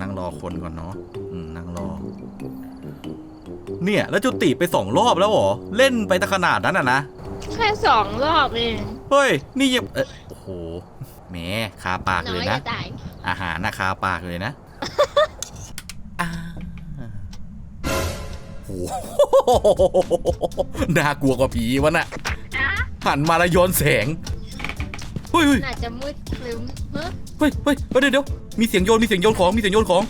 นั่งรอคนก่อนเนาะอืมนั่งรอ เนี่ย แล้วจุติไปสองรอบแล้วเหรอ เล่นไปตั้งขนาดนั้นอะนะ แค่สองรอบเอง เฮ้ย นี่ยังเอยโอ้โหแหมคาปากน้เลอยยจะนะตายอาหารนะคาปากเลยนะอ่าโอ้โหน่ากลัวกว่าผีวะน่ะหันมาแล้วย้อนแสง เฮ้ยเฮ้ยน่าจะมืดครึ้มเฮ้ยเฮ้ยเฮ้ยเฮ้ยเดี๋ยวเดี๋ยวมีเสียงโยนมีเสียงโยนของมีเสียงโยนของ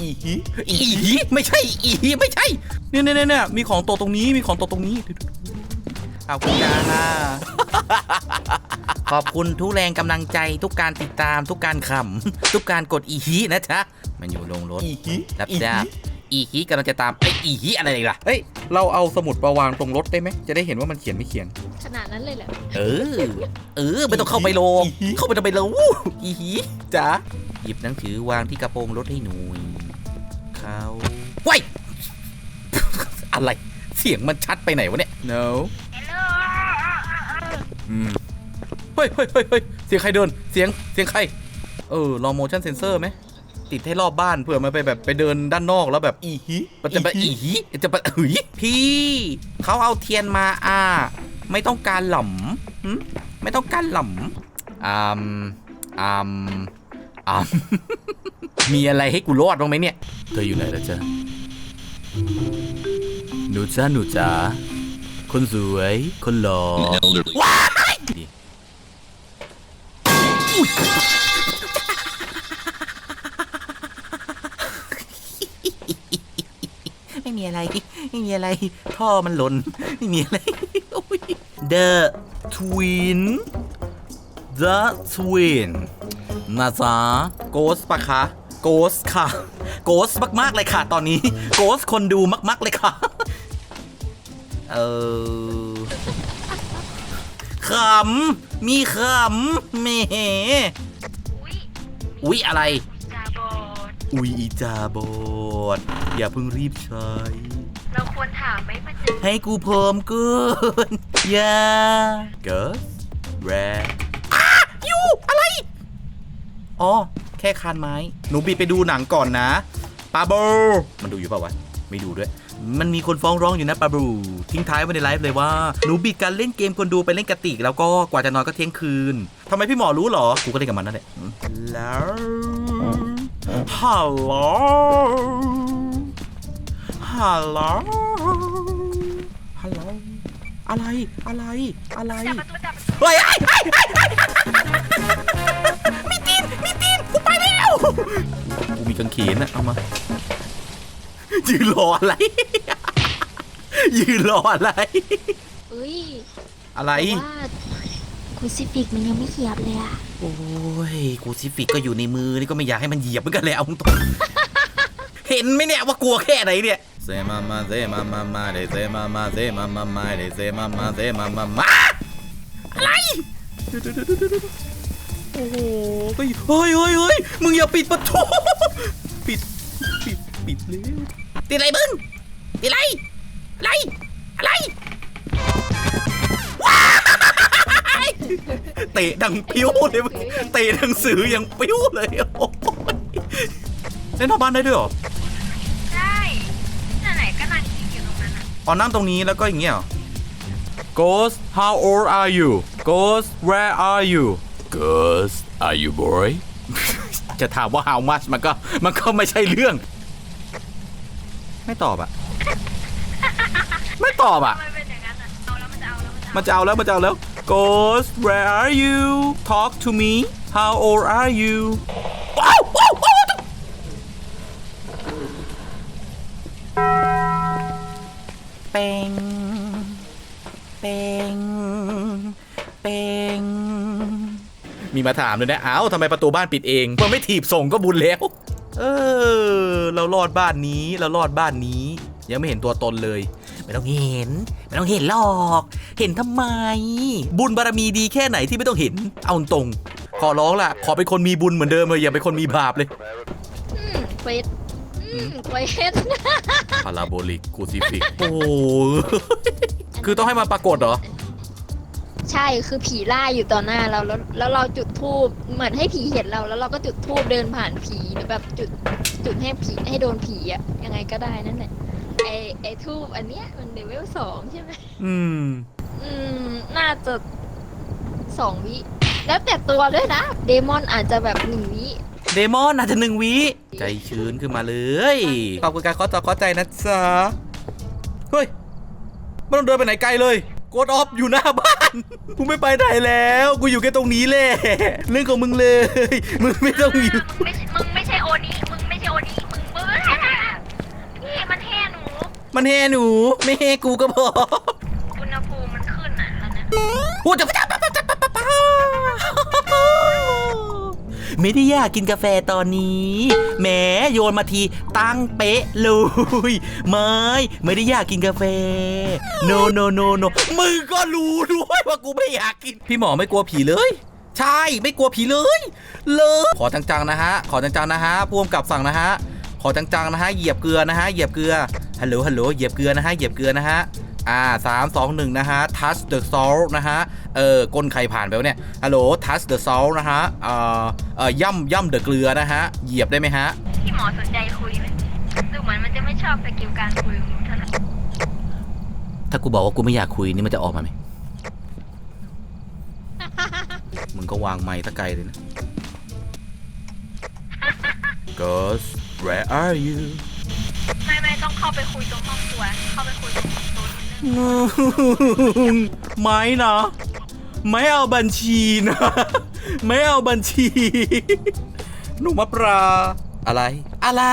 อีหีอีหีไม่ใช่ อีหีไม่ใช่เนี่ยเนี่ยเนี่ยเนี่ยมีของตกตรงนี้มีของตกตรงนี้ขอบคุณจ้าขอบคุณทุกแรงกำลังใจทุกการติดตามทุกการขำทุกการกดอีฮีนะจ๊ะมันอยู่ลงรถอีฮีรับทราบอีฮีกำลังจะตามไอ้อีฮีอะไรอีกล่ะเฮ้ย เราเอาสมุดประวางตรงรถได้ไหม จะได้เห็นว่ามันเขียนไม่เขียน ขนาดนั้นเลยเหรอเออ เออไม่ต้องเข้าไปโลอีฮีเข้าไปทำไมเราวู้อีฮีจ๋าหยิบหนังสือวางที่กระโปรงรถให้หน่อยเขาว้ายอะไร เสียงมันชัดไปไหนวะเนี่ย no อืมเฮ้ยเฮ้ยเฮ้ยเฮ้ยเสียงใครเดิน เสียง เสียงใคร เออลอง motion sensor ไหม ติดให้รอบบ้านเผื่อมันไปแบบไปเดินด้านนอกแล้วแบบอีฮีมันจะไปอีหีจะไปเฮ้ยพี่เขาเอาเทียนมาอ่าไม่ต้องการหล่ำหึไม่ต้องการหล่ำอ่ามอ่ามอ่ามมีอะไรให้กูรอดบ้างไหมเนี่ย เธออยู่ไหนแล้วจ๊ะหนูจ้าหนูจ๋าคนสวย คนหล่อว้ายดิ อุ๊ยไม่มีอะไร ไม่มีอะไร ท่อมันหล่น ไม่มีอะไรโอ้ย The Twin The Twin นะจ๊ะ Ghost ปะคะ Ghost ค่ะ Ghost มาก ๆ เลยค่ะ ตอนนี้ Ghost คนดูมาก ๆ เลยค่ะ เออขำ มีขำแหมอุ๊ยอะไร อุ๊ยอีจาบอ ดอย่าเพิ่งรีบใช้ เราควรถามไหมมันจะให้กูพร้อมเกินอย่าเกิดแรอ้าอยู่อะไร อ๋อ แค่คานไม้ หนูบีไปดูหนังก่อนนะปาโบมันดูอยู่เปล่าวะ ไม่ดูด้วย มันมีคนฟ้องร้องอยู่นะปาบูทิ้งท้ายไว้ในไลฟ์เลยว่า หนูบิดการเล่นเกมคนดูไปเล่นกระติก แล้วก็กว่าจะนอนก็เที่ยงคืนทำไมพี่หมอรู้เหรอ กูก็เล่นกับมันนั่นแหละแล้วฮัลโหล ฮัลโหลฮัลโหลอะไรอะไรอะไรเฮ้ยไอ้ไอ้ไอ้ไอ้มีตีนมีตีนกูไปแล้วกูมีกางเขนนะเอามายืนรออะไรยืนรออะไรเอ้ยอะไรว่าคุซิฟิกมันยังไม่เหยียบเลยอะโอ้ยกูซิฟิกก็อยู่ในมือนี่ก็ไม่อยากให้มันเหยียบเหมือนกันเลยเอาตรงๆเห็นไหมเนี่ยว่ากลัวแค่ไหนเนี่ย เซมามาเซมามามาเดเซมามาเซมามามาเดเซมามาเซมามามาอะไรโอ้โหเฮ้ยเฮ้ยเฮ้ยเฮ้ยมึงอย่าปิดประตูปิดปิดปิดเร็วติดอะไรมึงติดอะไรอะไรอะไรเตะดังปิ้วเลยมึงเตะหนังสือยังปิ้วเลยโอ้ยเล่นนอกบ้านได้ด้วยเหรอ อะอ๋อนั่งตรงนี้แล้วก็อย่างเงี้ยเหรอ Ghost how old are you Ghost where are you Ghost are you boy จะถามว่า how much มันก็มันก็ไม่ใช่เรื่อง ไม่ตอบอะไม่ตอบอะทำไมเป็นอย่างนั้นอะเอาแล้วมันจะเอาแล้วมันจะเอามันจะเอาแล้วมันจะเอาแล้ว Ghost where are you talk to me how old are you มีมาถามเลยนะ อ้าวทำไมประตูบ้านปิดเอง มันไม่ถีบส่งก็บุญแล้ว เออ เรารอดบ้านนี้ เรารอดบ้านนี้ ยังไม่เห็นตัวตนเลย ไม่ต้องเห็น ไม่ต้องเห็นหรอก เห็นทำไม บุญบารมีดีแค่ไหนที่ไม่ต้องเห็น เอาตรง ขอร้องล่ะ ขอเป็นคนมีบุญเหมือนเดิมเลยอย่าเป็นคนมีบาปเลยอืมเควสอืมเควสพาราโบลิกคูซิฟิก โอ้โหคือต้องให้มันปรากฏเหรอ ใช่คือผีไล่อยู่ต่อหน้าเราแล้วแล้วเราจุดธูปเหมือนให้ผีเห็นเรา แล้วเราก็จุดธูปเดินผ่านผีหรือแบบจุดจุดให้ผีให้โดนผีอะยังไงก็ได้นั่นแหละไอไอธูปอันเนี้ยมันเลเวลสองใช่ไหมอืม อืม น่าจะสองวิ แล้วแต่ตัวด้วยนะ เดมอนอาจจะแบบหนึ่งวิ เดมอนอาจจะหนึ่งวิ ใจชื้นขึ้นมาเลย ขอบคุณการขอต่อขอใจนะจ๊ะ เฮ้ย ไม่ต้องเดินไปไหนไกลเลยกดออฟอยู่หน้าบ้าน กูไม่ไปไหนแล้ว กูอยู่แค่ตรงนี้แหละ เรื่องของมึงเลย มึงไม่ต้องอยู่มึงไม่ใช่มึงไม่ใช่โอนี้มึงไม่ใช่โอนี้มึงมึงพี่มันแห่หนู มันแห่หนู ไม่แห่กูก็พออุณหภูมิมันขึ้นอะแล้วนะพูดจะจะ ไม่ได้อยากกินกาแฟตอนนี้แหมโยนมาทีตั้งเป๊ะเลยไม่ไม่ได้อยากกินกาแฟ no no no no มึงก็รู้ด้วยว่ากูไม่อยากกิน พี่หมอไม่กลัวผีเลยใช่ไม่กลัวผีเลย เลย ขอจังๆนะฮะ ขอจังๆนะฮะพ่วงกับสั่งนะฮะ ขอจังๆนะฮะ เหยียบเกลือนะฮะ เหยียบเกลือ ฮัลโหล ฮัลโหล เหยียบเกลือนะฮะ เหยียบเกลือนะฮะ อ่าสามสองหนึ่งนะฮะ touch the salt นะฮะ เออก้นใครผ่านไปวะเนี่ย ฮัลโหล touch the salt นะฮะ เอ่อเอ่อย่ำย่ำ the เกลือนะฮะ เหยียบได้ไหมฮะ พี่หมอสนใจคุยไหมดูเหมือนมันจะไม่ชอบสกิลการคุยของหนูเท่าไหร่ถ้ากูบอกว่ากูไม่อยากคุยนี่มันจะออกมาไหม มึงก็วางไม้ตะไกลเลยนะ Ghost where are you ไม่ไม่ต้องเข้าไปคุยตรงห้องครัวเข้าไปคุยตรงโต๊ะนิดนึง ไม่นะไม่เอาบัญชีนะ ไม่เอาบัญชี หนูมะปรางอะไร อะไร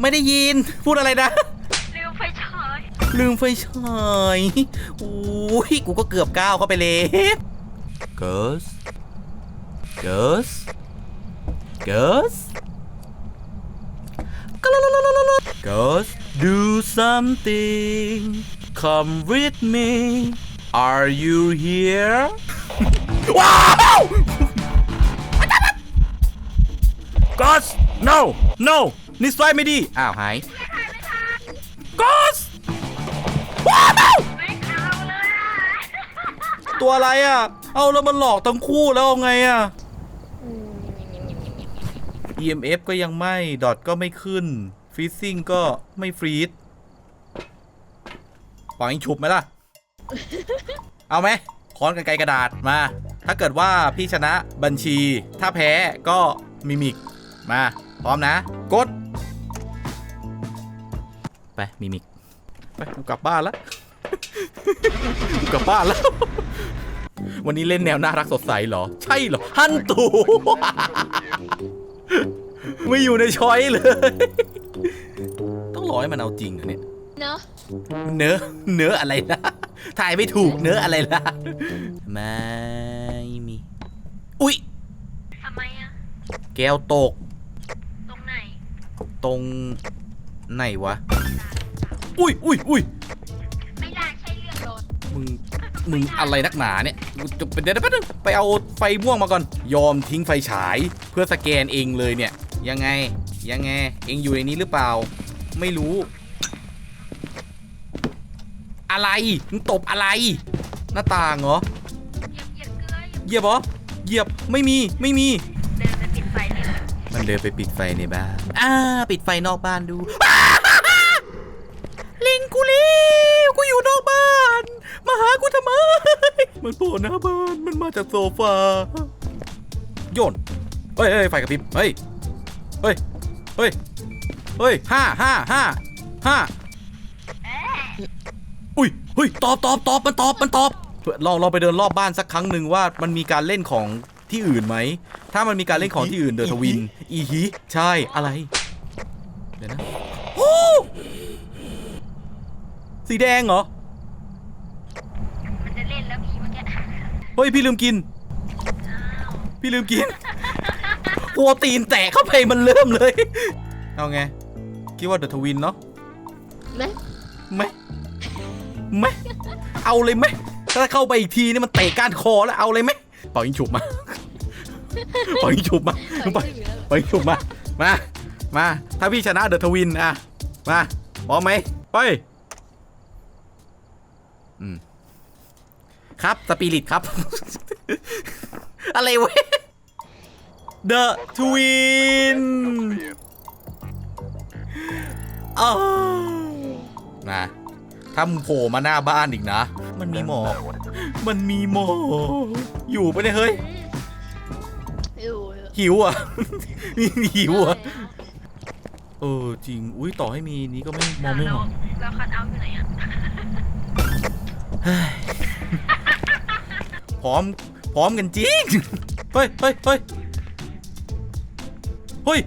ไม่ได้ยิน พูดอะไรนะ ลืมไฟฉาย ลืมไฟฉายอุ้ยกูก็เกือบก้าวเข้าไปเลย Ghost Ghost Ghost Ghost do something come with me are you here ว้าว Ghost no no นิสัยไม่ดี อ้าวหาย Ghost ว้าวไม่เอาเลยอะตัวอะไรอะ เอาแล้วมันหลอกทั้งคู่แล้วเอาไงอะอืม EMF ก็ยังไม่ ดอทก็ไม่ขึ้นฟรีซิ่งก็ไม่ฟรีดปองยิงฉุบไหมล่ะ เอาไหมค้อนกันไกรกระดาษมา ถ้าเกิดว่าพี่ชนะบัญชี ถ้าแพ้ก็มิมิก มา พร้อมนะ กด ไป มิมิก ไปกูกลับบ้านแล้วกูกลับบ้านแล้ว วันนี้เล่นแนวน่ารักสดใสเหรอ ใช่เหรอ ฮันตู ไม่อยู่ในช้อยเลย ต้องรอให้มันเอาจริงเหรอเนี่ย เนาะเนื้อเนื้ออะไรนะถ่ายไม่ถูกเนื้ออะไรล่ะไม่มี อุ๊ย ทำไมอะแก้วตก ตรงไหนตรงไหนวะ อุ้ยอุ้ยอุ้ยไม่น่าใช่เรื่องรถมึง มึงอะไรนักหนาเนี่ยจะเดี๋ยวแป๊บนึงไปเอาไฟม่วงมาก่อน ยอมทิ้งไฟฉายเพื่อสแกนเองเลยเนี่ย ยังไง ยังไง เองอยู่ในนี้หรือเปล่า ไม่รู้ อะไรมึงตบอะไร หน้าต่างเหรอ เหยียบเหยียบเกลือเหยียบเหยียบเหรอ เหยียบ ไม่มี ไม่มี เดินไปปิดไฟเลยมันเดินไปปิดไฟในบ้าน อ่า ปิดไฟนอกบ้านดู ลิงกูเร็วกูอยู่นอกบ้าน มาหากูทำไม มันโผล่หน้าบ้าน มันมาจากโซฟา โยนเฮ้ยเฮ้ยไฟกระพริบ เฮ้ย เฮ้ย เฮ้ย เฮ้ยห้าห้าห้าห้าเอ๊ะอุ้ยเฮ้ยตอบตอบตอบมันตอบมันตอบลองลองไปเดินรอบบ้านสักครั้งหนึ่งว่ามันมีการเล่นของที่อื่นไหม ถ้ามันมีการเล่นของที่อื่นเดอะทวิน อีฮิ ใช่ อะไร เดี๋ยวนะโอ้สีแดงเหรอ มันจะเล่นแล้วผีเมื่อกี้ เฮ้ย พี่ลืมกิน พี่ลืมกิน กลัวตีนแตกเข้าไปมันเริ่มเลย เอาไง คิดว่าเดอะทวินเนาะไหมไหมไหมเอาเลยไหมถ้าเข้าไปอีกทีนี่มันเตะก้านคอแล้วเอาเลยไหมเป่ายิงฉุบมาเป่ายิงฉุบมาปไปล่อยชื่อแล้วเหรอเป่ายิงฉุบมา มา มา ถ้าพี่ชนะเดอะทวินอะ มาพร้อมไหมไปอืมครับสปิริตครับ อะไรเว้ย The Twin อ้าวนะถ้ามึงโผล่มาหน้าบ้านอีกนะ มันมีหมอกมันมีหมอกอยู่ปะเนี่ยเฮ้ย อยู่หิวอะหิวอะ เออจริง อุ้ยต่อให้มีนี้ก็ไม่มองไม่แล้เห็วนแล้วคันเอาท์อยู่ไหนอะพร้อม พร้อมกันจริง เฮ้ยเฮ้ยเฮ้ย เฮ้ย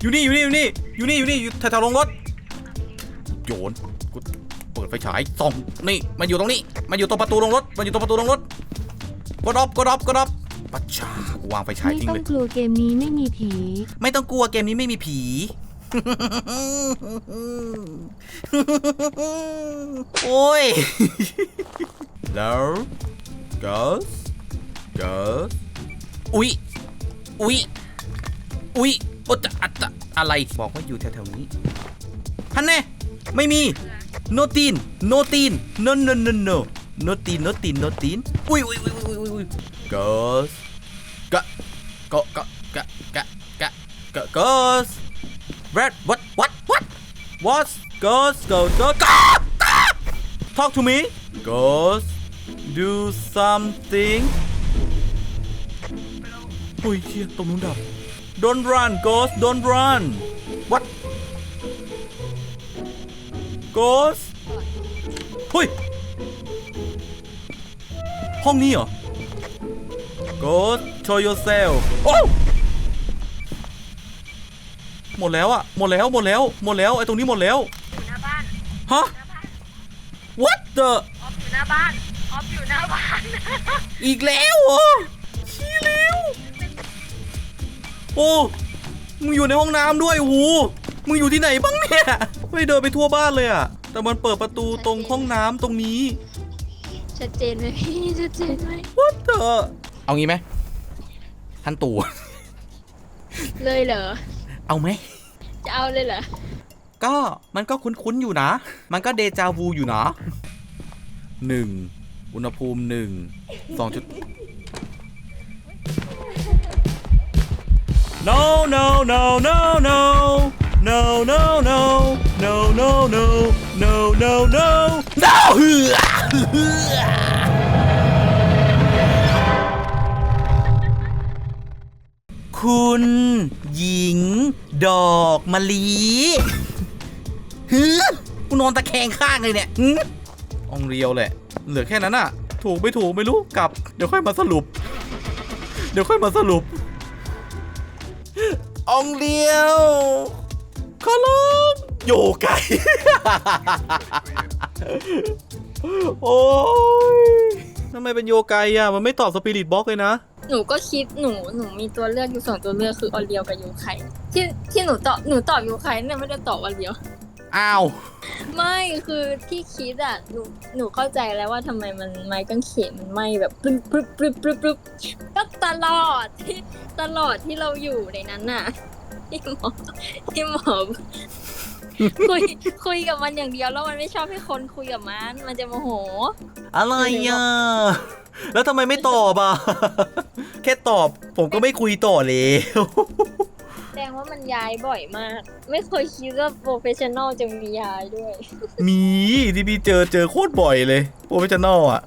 อยู่นี่อยู่นี่อยู่นี่อยู่นี่อยู่นี่อยู่แถวๆลงรถ โยนกูเปิดไฟฉายส่องนี่มันอยู่ตรงนี้มันอยู่ตรงประตูลงรถมันอยู่ตรงประตูลงรถกดออฟกดออฟกดออฟปัชชากูวางไฟฉายไม่ทิ้งต้อเลงย กลัวเกมนี้ไม่มีผี ไม่ต้องกลัวเกมนี้ไม่มีผี โอ้ย แล้ว girls girls อุ๊ย อุ๊ย อุ๊ยโอจะอะจะอะไร บอกว่าอยู่แถวๆนี้ฮันแน่ ไม่มี no tin no tin no no no no no tin no tin no tin อุ๊ยอุ๊ยอุ๊ยอุ๊ยอุ๊ยอุ๊ย girls กะกะกะกะกะกะกะ girls red what what what what girls girls girls talk to me girls do something โอ้ยเชี่ยตรงนู้นดับ don't run girls don't run what girls เฮ้ย ห้องนี้เหรอ Go show yourself โอ้หมดแล้วอะหมดแล้ว หมดแล้ว หมดแล้ว ไอ้ตรงนี้หมดแล้ว อยู่หน้าบ้านฮะ หน้าบ้าน what the ออฟอยู่หน้าบ้านออฟอยู่หน้าบ้าน อีกแล้วเหรอชี้แล้ว โอ้มึงอยู่ในห้องน้ำด้วยโอ้โหมึงอยู่ที่ไหนบ้างเนี่ยไม่เดินไปทั่วบ้านเลยอะแต่มันเปิดประตูตรงห้องน้ำตรงนี้ชัดเจนไหมพี่ชัดเจนไหม what the เอางี้ไหมท่านตู่เลยเหรอเอาไหมจะเอาเลยเหรอก็มันก็คุ้นๆอยู่นะ มันก็เดจาวูอยู่นะหนึ่งอุณหภูมิหนึ่งสองจุด no no no no no no no no no no no no no no no เหือเหือคุณหญิง ดอกมะลิฮึกูนอนตะแคงข้างเลยเนี่ยฮึอองเรียวแหละ เหลือแค่นั้นอะถูกไม่ถูกไม่รู้กลับ เดี๋ยวค่อยมาสรุป เดี๋ยวค่อยมาสรุป อองเรียวขอร้องโยไก่โอ้ยทำไมเป็นโยไกอะมันไม่ตอบสปิริตบล็อกเลยนะ หนูก็คิดหนูหนูมีตัวเลือกอยู่สองตัวเลือกคือออเลียวกับยูไคที่ที่หนูตอบหนูตอบยูไคเนี่ยไม่ได้ตอบออเลียว อ้าว ไม่คือที่คิดอะหนูหนูเข้าใจแล้วว่าทำไมมันไม้กางเขนมันไหมแบบปรึบปรึบปรึบปรึบปรึบก็ตลอดที่ ตลอดที่เราอยู่ในนั้นน่ะที่หมอที่หมอคุยคุยกับมันอย่างเดียวแล้วมันไม่ชอบให้คนคุยกับมัน มันจะโมโห อะไรอะ แล้วทำไมไม่ตอบอะ แค่ตอบผมก็ไม่คุยต่อแล้วแสดงว่ามันย้ายบ่อยมาก ไม่เคยคิดว่าโปรเฟชชั่นอลจะมีย้ายด้วย มีที่พี่เจอเจอโคตรบ่อยเลยโปรเฟชชั่นอลอะ